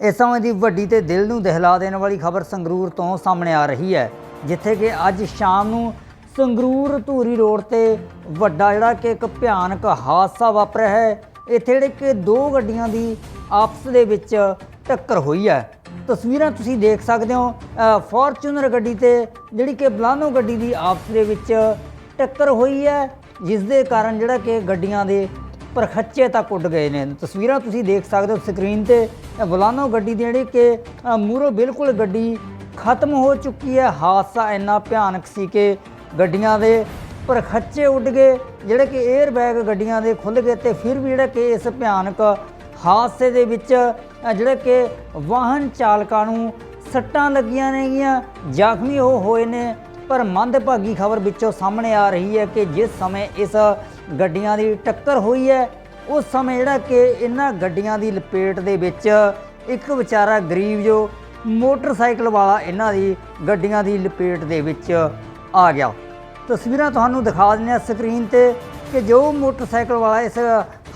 ਇਸ ਸਮੇਂ ਦੀ ਵੱਡੀ ਤੇ ਦਿਲ ਨੂੰ ਦਹਿਲਾ ਦੇਣ ਵਾਲੀ ਖਬਰ ਸੰਗਰੂਰ ਤੋਂ ਸਾਹਮਣੇ ਆ ਰਹੀ ਹੈ, ਜਿੱਥੇ ਕਿ ਅੱਜ ਸ਼ਾਮ ਨੂੰ ਸੰਗਰੂਰ ਧੂਰੀ ਰੋਡ ਤੇ ਵੱਡਾ ਜਿਹੜਾ ਕਿ ਇੱਕ ਭਿਆਨਕ ਹਾਦਸਾ ਵਾਪਰਿਆ ਹੈ। ਇੱਥੇ ਜਿਹੜੇ ਕਿ ਦੋ ਗੱਡੀਆਂ ਦੀ ਆਪਸ ਦੇ ਵਿੱਚ ਟੱਕਰ ਹੋਈ ਹੈ। ਤਸਵੀਰਾਂ ਤੁਸੀਂ ਦੇਖ ਸਕਦੇ ਹੋ ਫੋਰਚੂਨਰ ਗੱਡੀ ਤੇ ਜਿਹੜੀ ਕਿ ਬਲਾਨੋ ਗੱਡੀ ਦੀ ਆਪਸ ਦੇ ਵਿੱਚ ਟੱਕਰ ਹੋਈ ਹੈ, ਜਿਸ ਦੇ ਕਾਰਨ ਜਿਹੜਾ ਕਿ ਗੱਡੀਆਂ ਦੇ ਪਰਖੱਚੇ ਤੱਕ ਉੱਡ ਗਏ ਨੇ। ਤਸਵੀਰਾਂ ਤੁਸੀਂ ਦੇਖ ਸਕਦੇ ਹੋ ਸਕਰੀਨ ਤੇ। ਇਹ ਗੱਡੀ ਦੀ ਜਿਹੜੀ ਕਿ ਅ, ਬਿਲਕੁਲ ਗੱਡੀ ਖਤਮ ਹੋ ਚੁੱਕੀ ਹੈ। ਹਾਦਸਾ ਇੰਨਾ ਭਿਆਨਕ ਸੀ ਕਿ ਗੱਡੀਆਂ ਦੇ ਪਰਖੱਚੇ ਉੱਡ ਗਏ। ਜਿਹੜੇ ਕਿ 에ਅਰ ਬੈਗ ਗੱਡੀਆਂ ਦੇ ਖੁੱਲ ਗਏ ਤੇ ਫਿਰ ਵੀ ਜਿਹੜਾ ਕਿ ਇਸ ਭਿਆਨਕ ਹਾਦਸੇ ਦੇ ਵਿੱਚ ਅ, ਜਿਹੜੇ ਕਿ ਵਾਹਨ ਚਾਲਕਾਂ ਨੂੰ ਸੱਟਾਂ ਲੱਗੀਆਂ ਨੇਗੀਆਂ। ਜ਼ਖਮੀ ਉਹ ਹੋਏ ਨੇ। ਪਰ ਮੰਦਭਾਗੀ ਖਬਰ ਵਿੱਚੋਂ ਸਾਹਮਣੇ ਆ ਰਹੀ ਹੈ ਕਿ ਜਿਸ ਸਮੇਂ ਇਸ ਗੱਡੀਆਂ ਦੀ ਟੱਕਰ ਹੋਈ ਹੈ। ਉਸ ਸਮੇਂ ਜਿਹੜਾ ਕਿ ਇਹਨਾਂ ਗੱਡੀਆਂ ਦੀ ਲਪੇਟ ਦੇ ਵਿੱਚ ਇੱਕ ਵਿਚਾਰਾ ਗਰੀਬ ਜੋ ਮੋਟਰਸਾਈਕਲ ਵਾਲਾ ਇਹਨਾਂ ਦੀ ਗੱਡੀਆਂ ਦੀ ਲਪੇਟ ਦੇ ਵਿੱਚ ਆ ਗਿਆ। ਤਸਵੀਰਾਂ ਤੁਹਾਨੂੰ ਦਿਖਾ ਦਿੰਦੇ ਹਾਂ ਸਕਰੀਨ ਤੇ ਕਿ ਜੋ ਮੋਟਰਸਾਈਕਲ ਵਾਲਾ ਇਸ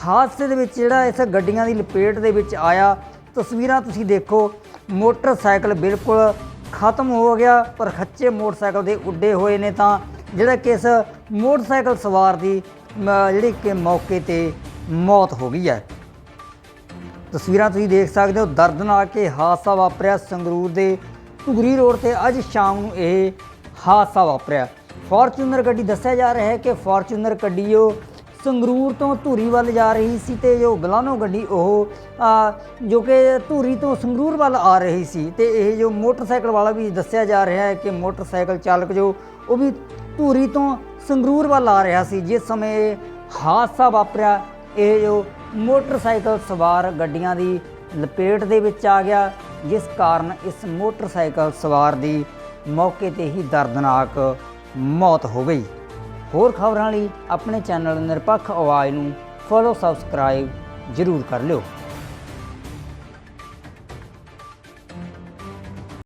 ਹਾਦਸੇ ਦੇ ਵਿੱਚ ਜਿਹੜਾ ਇਸ ਗੱਡੀਆਂ ਦੀ ਲਪੇਟ ਦੇ ਵਿੱਚ ਆਇਆ। ਤਸਵੀਰਾਂ ਤੁਸੀਂ ਦੇਖੋ, ਮੋਟਰਸਾਈਕਲ ਬਿਲਕੁਲ ਖਤਮ ਹੋ ਗਿਆ, ਪਰ ਖੱਚੇ ਮੋਟਰਸਾਈਕਲ ਦੇ ਉੱਡੇ ਹੋਏ ਨੇ ਤਾਂ ਜਿਹੜਾ ਕਿ ਇਸ ਮੋਟਰਸਾਈਕਲ ਸਵਾਰ ਦੀ ਮ, ਜਿਹੜੀ ਕਿ ਮੌਕੇ ਤੇ ਮੌਤ ਹੋ ਗਈ ਹੈ। ਤਸਵੀਰਾਂ ਤੁਸੀਂ ਦੇਖ ਸਕਦੇ ਹੋ ਦਰਦਨਾਕ ਇਹ ਹਾਦਸਾ ਵਾਪਰਿਆ ਸੰਗਰੂਰ ਦੇ ਧੁਗਰੀ ਰੋਡ ਤੇ ਅੱਜ ਸ਼ਾਮ ਨੂੰ ਇਹ ਹਾਦਸਾ ਵਾਪਰਿਆ। ਫੋਰਚੂਨਰ ਗੱਡੀ ਦੱਸਿਆ ਜਾ ਰਿਹਾ ਹੈ ਕਿ ਫੋਰਚੂਨਰ ਗੱਡੀ ਉਹ ਸੰਗਰੂਰ ਤੋਂ ਧੂਰੀ ਵੱਲ ਜਾ ਰਹੀ ਸੀ ਤੇ ਜੋ ਗਲਾਨੋ ਗੱਡੀ ਉਹ ਆ, ਜੋ ਕਿ ਧੂਰੀ ਤੋਂ ਸੰਗਰੂਰ ਵੱਲ ਆ ਰਹੀ ਸੀ ਤੇ ਇਹ ਜੋ ਮੋਟਰਸਾਈਕਲ ਵਾਲਾ ਵੀ ਦੱਸਿਆ ਜਾ ਰਿਹਾ ਹੈ ਕਿ ਮੋਟਰਸਾਈਕਲ ਚਾਲਕ ਜੋ ਉਹ ਵੀ ਧੂਰੀ ਤੋਂ ਸੰਗਰੂਰ ਵੱਲ ਆ ਰਿਹਾ ਸੀ, ਜਿਸ ਸਮੇਂ ਇਹ ਹਾਦਸਾ ਵਾਪਰਿਆ। ਇਹ ਜੋ ਮੋਟਰਸਾਈਕਲ ਸਵਾਰ ਗੱਡੀਆਂ ਦੀ ਲਪੇਟ ਦੇ ਵਿੱਚ ਆ ਗਿਆ, ਜਿਸ ਕਾਰਨ ਇਸ ਮੋਟਰਸਾਈਕਲ ਸਵਾਰ ਦੀ ਮੌਕੇ ਤੇ ਹੀ ਦਰਦਨਾਕ ਮੌਤ ਹੋ ਗਈ। ਹੋਰ ਖਬਰਾਂ ਲਈ ਆਪਣੇ ਚੈਨਲ ਨਿਰਪੱਖ ਆਵਾਜ਼ ਨੂੰ ਫੋਲੋ ਸਬਸਕ੍ਰਾਈਬ ਜ਼ਰੂਰ ਕਰ ਲਿਓ।